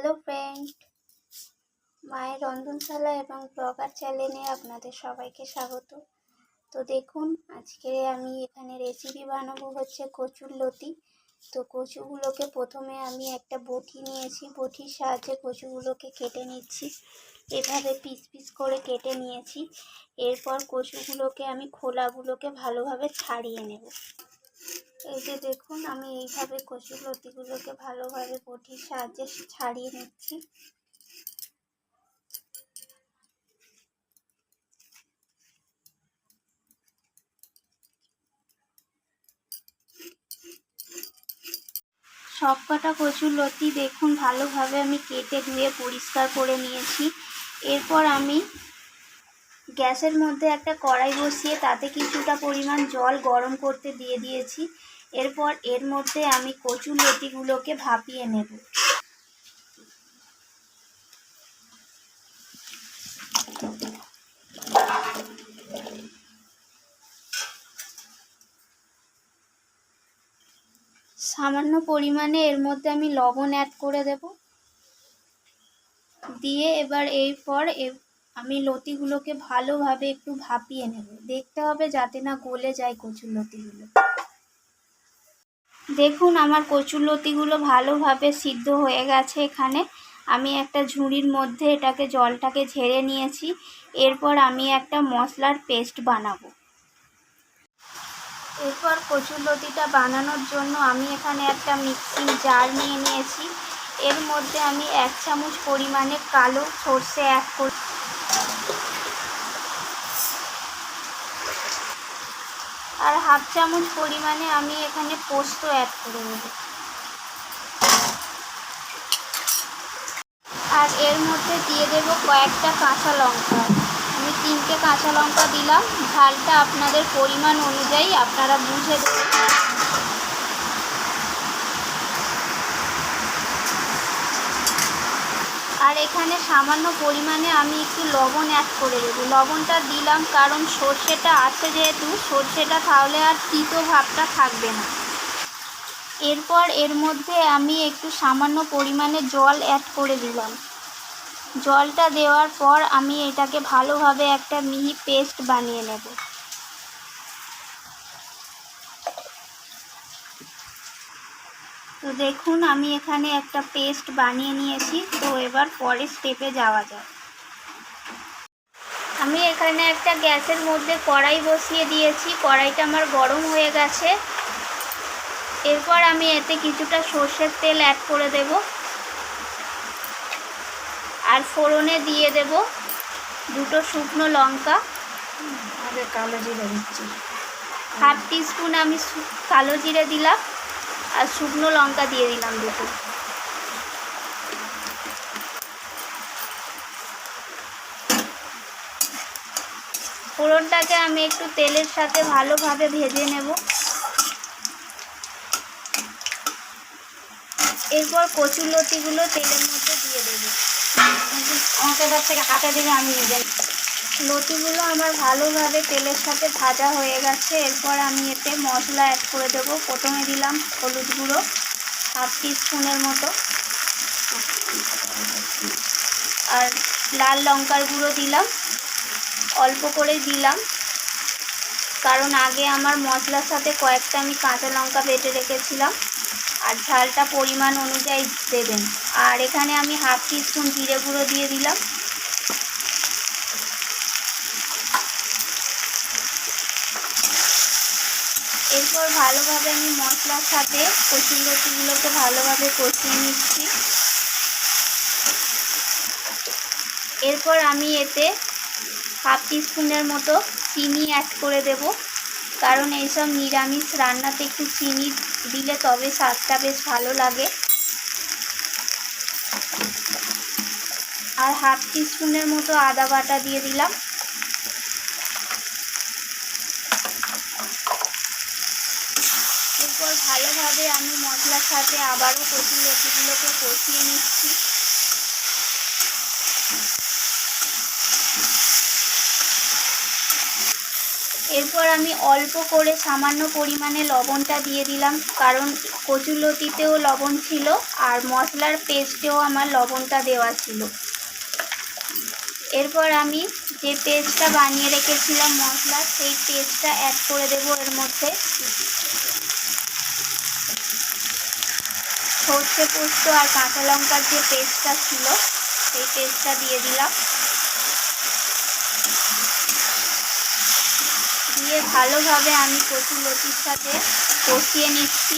Hello friend, মায়ের রন্ধনশালা এবং blogger চ্যানেলে আপনাদের সবাইকে স্বাগত। তো দেখুন, আজকে আমি এখানে রেসিপি বানাবো হচ্ছে কচুর লতি। তো কচুগুলোকে প্রথমে আমি একটা বটি নিয়েছি, বটির সাহায্যে কচুগুলোকে কেটে নিচ্ছি। এভাবে পিস পিস করে কেটে নিয়েছি। এরপর কচুগুলোকে আমি খোলাগুলোকে ভালোভাবে ছাড়িয়ে নেব। এই যে দেখুন, আমি এইভাবে কচুর লতিগুলোকে ভালোভাবে বটির সাহায্যে ছাড়িয়ে নিচ্ছি। সব কটা কচুর লতি দেখুন, ভালোভাবে আমি কেটে ধুয়ে পরিষ্কার করে নিয়েছি। এরপর আমি গ্যাসের মধ্যে একটা কড়াই বসিয়ে তাতে কিছুটা পরিমাণ জল গরম করতে দিয়ে দিয়েছি। এরপর এর মধ্যে আমি কচুর লতিগুলোকে ভাপিয়ে নেব। সামান্য পরিমাণে এর মধ্যে আমি লবণ অ্যাড করে দেব। দিয়ে এবার এই পর আমি লতিগুলোকে ভালোভাবে একটু ভাপিয়ে নেব। দেখতে হবে যাতে না গলে যায় কচুর লতিগুলো। দেখুন, আমার কচুর লতিগুলো ভালোভাবে সিদ্ধ হয়ে গেছে এখানে। আমি একটা ঝুড়ির মধ্যে এটাকে, জলটাকে ঝেড়ে নিয়েছি। এরপর আমি একটা মশলার পেস্ট বানাবো। এরপর কচুর লতিটা বানানোর জন্য আমি এখানে একটা মিক্সিং জার নিয়ে নিয়েছি। এর মধ্যে আমি এক চামচ পরিমাণে কালো সর্ষে অ্যাড করি আর হাফ চামচ পরিমাণে আমি এখানে পোস্ত অ্যাড করে নেব। আর এর মধ্যে দিয়ে দেব কয়েকটা কাঁচা লঙ্কা। আমি তিনটে কাঁচা লঙ্কা দিলাম। ঝালটা আপনাদের পরিমাণ অনুযায়ী আপনারা বুঝে দেবেন। আর এখানে সামান্য পরিমাণে আমি একটু লবণ অ্যাড করে দেবো। লবণটা দিলাম কারণ সর্ষেটা আছে যেহেতু, সর্ষেটা তাহলে আর তিতো ভাবটা থাকবে না। এরপর এর মধ্যে আমি একটু সামান্য পরিমাণে জল অ্যাড করে দিলাম। জলটা দেওয়ার পর আমি এটাকে ভালোভাবে একটা মিহি পেস্ট বানিয়ে নেব। তো দেখুন আমি এখানে একটা পেস্ট বানিয়ে নিয়েছি। তো এবার পরের স্টেপে যাওয়া যাক। আমি এখানে একটা গ্যাসের মধ্যে কড়াই বসিয়ে দিয়েছি। কড়াইটা আমার গরম হয়ে গেছে। এরপর আমি এতে কিছুটা সর্ষের তেল অ্যাড করে দেব। আর ফোড়নে দিয়ে দেব দুটো শুকনো লঙ্কা। কালো জিরে দিচ্ছি। হাফ টিস্পুন আমি কালো জিরে দিলাম। আর শুকনো লঙ্কা দিয়ে দিলাম দুটো। ফোড়নটাকে আমি একটু তেলের সাথে ভালোভাবে ভেজে নেব। এরপর কচুর লতিগুলো তেলের মধ্যে দিয়ে দেবো। আমাকে এবার থেকে হাতে দিলে আমি নিজে লতিগুলো আমার ভালোভাবে তেলের সাথে ভাজা হয়ে গেছে। এরপর আমি এতে মশলা অ্যাড করে দেবো। প্রথমে দিলাম হলুদ গুঁড়ো, হাফ স্পুনের মতো। আর লাল লঙ্কার গুঁড়ো দিলাম। অল্প করে দিলাম। কারণ আগে আমার মশলার সাথে কয়েকটা আমি কাঁচা লঙ্কা বেটে রেখেছিলাম। আর ঝালটা পরিমাণ অনুযায়ী দেবেন। আর এখানে আমি হাফ স্পুন জিরে গুঁড়ো দিয়ে দিলাম এরপর ভালোভাবে আমি মশলার সাথে কচুর লতিগুলোকে ভালোভাবে কষিয়ে নিচ্ছি। এরপর আমি এতে হাফ স্পুনের মতো চিনি অ্যাড করে দেব। কারণ এইসব নিরামিষ রান্নাতে একটু চিনি দিলে তবে স্বাদটা বেশ ভালো লাগে। আর হাফ স্পুনের মতো আদা বাটা দিয়ে দিলাম। এরপর ভালোভাবে আমি মশলার সাথে আবারও কচুর লতিগুলোকে কষিয়ে নিচ্ছি। এরপর আমি অল্প করে সামান্য পরিমাণে লবণটা দিয়ে দিলাম, কারণ কচুলতিতেও লবণ ছিল আর মশলার পেস্টেও আমার লবণটা দেওয়া ছিল। এরপর আমি যে পেস্টটা বানিয়ে রেখেছিলাম মশলা সেই পেস্টটা অ্যাড করে দেবো এর মধ্যে। সর্ষে পোস্ত আর কাঁচা লঙ্কার যে পেস্টটা ছিল, সেই পেস্টটা দিয়ে দিলাম। দিয়ে ভালোভাবে আমি কচুর লতির সাথে কষিয়ে নিচ্ছি।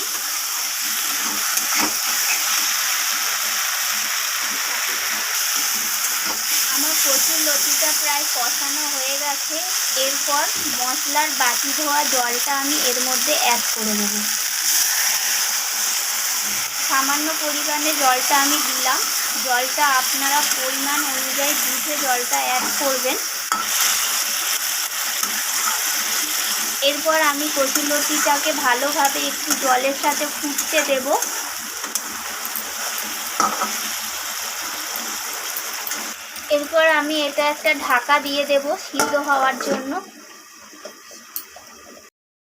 আমার কচুর লতিটা প্রায় কষানো হয়ে গেছে। এরপর মশলার বাটি ধোয়া জলটা আমি এর মধ্যে অ্যাড করে দেব। সামান্য পরিমাণে জলটা আমি দিলাম। জলটা আপনারা পরিমাণ অনুযায়ী বুঝে জলটা অ্যাড করবেন। এরপর আমি কচুলতিটাকে ভালোভাবে একটু জলের সাথে ফুটতে দেব। এরপর আমি এটা একটা ঢাকা দিয়ে দেব সিদ্ধ হওয়ার জন্য।